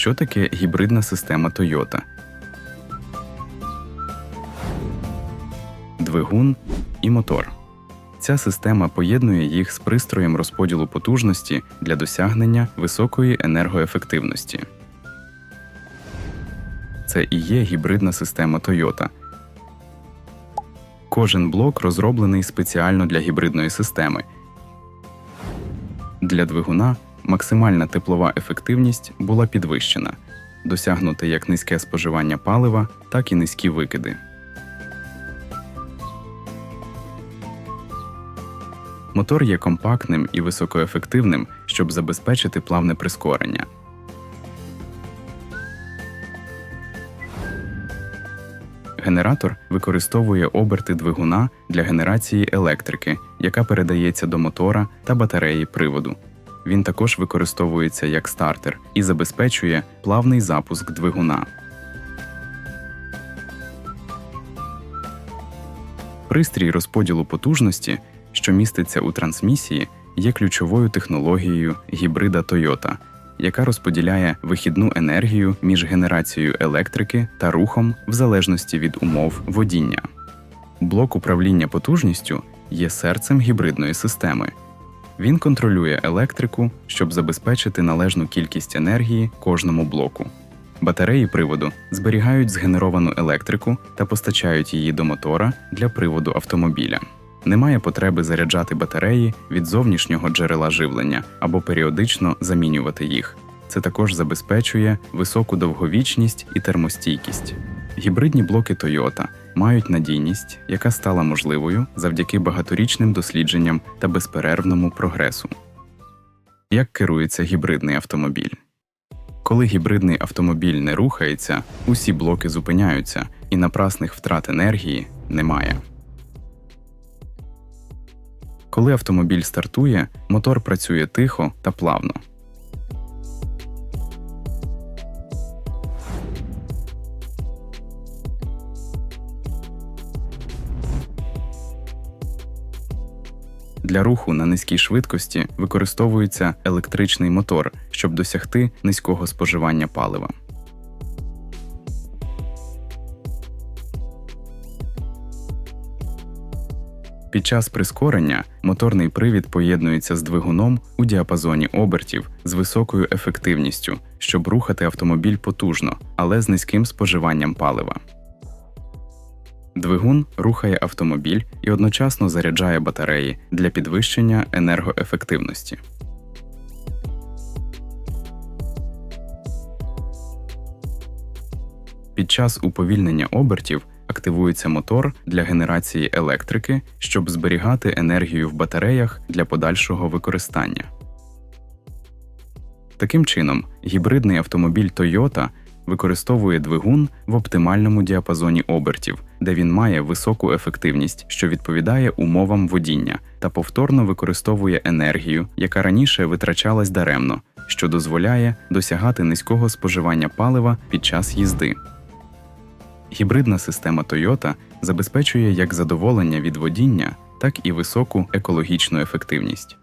Що таке гібридна система Toyota? Двигун і мотор. Ця система поєднує їх з пристроєм розподілу потужності для досягнення високої енергоефективності. Це і є гібридна система Toyota. Кожен блок розроблений спеціально для гібридної системи. Для двигуна максимальна теплова ефективність була підвищена, досягнуте як низьке споживання палива, так і низькі викиди. Мотор є компактним і високоефективним, щоб забезпечити плавне прискорення. Генератор використовує оберти двигуна для генерації електрики, яка передається до мотора та батареї приводу. Він також використовується як стартер і забезпечує плавний запуск двигуна. Пристрій розподілу потужності, що міститься у трансмісії, є ключовою технологією гібрида Toyota, яка розподіляє вихідну енергію між генерацією електрики та рухом в залежності від умов водіння. Блок управління потужністю є серцем гібридної системи. Він контролює електрику, щоб забезпечити належну кількість енергії кожному блоку. Батареї приводу зберігають згенеровану електрику та постачають її до мотора для приводу автомобіля. Немає потреби заряджати батареї від зовнішнього джерела живлення або періодично замінювати їх. Це також забезпечує високу довговічність і термостійкість. Гібридні блоки Toyota мають надійність, яка стала можливою завдяки багаторічним дослідженням та безперервному прогресу. Як керується гібридний автомобіль? Коли гібридний автомобіль не рухається, усі блоки зупиняються, і напрасних втрат енергії немає. Коли автомобіль стартує, мотор працює тихо та плавно. Для руху на низькій швидкості використовується електричний мотор, щоб досягти низького споживання палива. Під час прискорення моторний привід поєднується з двигуном у діапазоні обертів з високою ефективністю, щоб рухати автомобіль потужно, але з низьким споживанням палива. Двигун рухає автомобіль і одночасно заряджає батареї для підвищення енергоефективності. Під час уповільнення обертів активується мотор для генерації електрики, щоб зберігати енергію в батареях для подальшого використання. Таким чином, гібридний автомобіль Toyota використовує двигун в оптимальному діапазоні обертів, де він має високу ефективність, що відповідає умовам водіння, та повторно використовує енергію, яка раніше витрачалась даремно, що дозволяє досягати низького споживання палива під час їзди. Гібридна система Toyota забезпечує як задоволення від водіння, так і високу екологічну ефективність.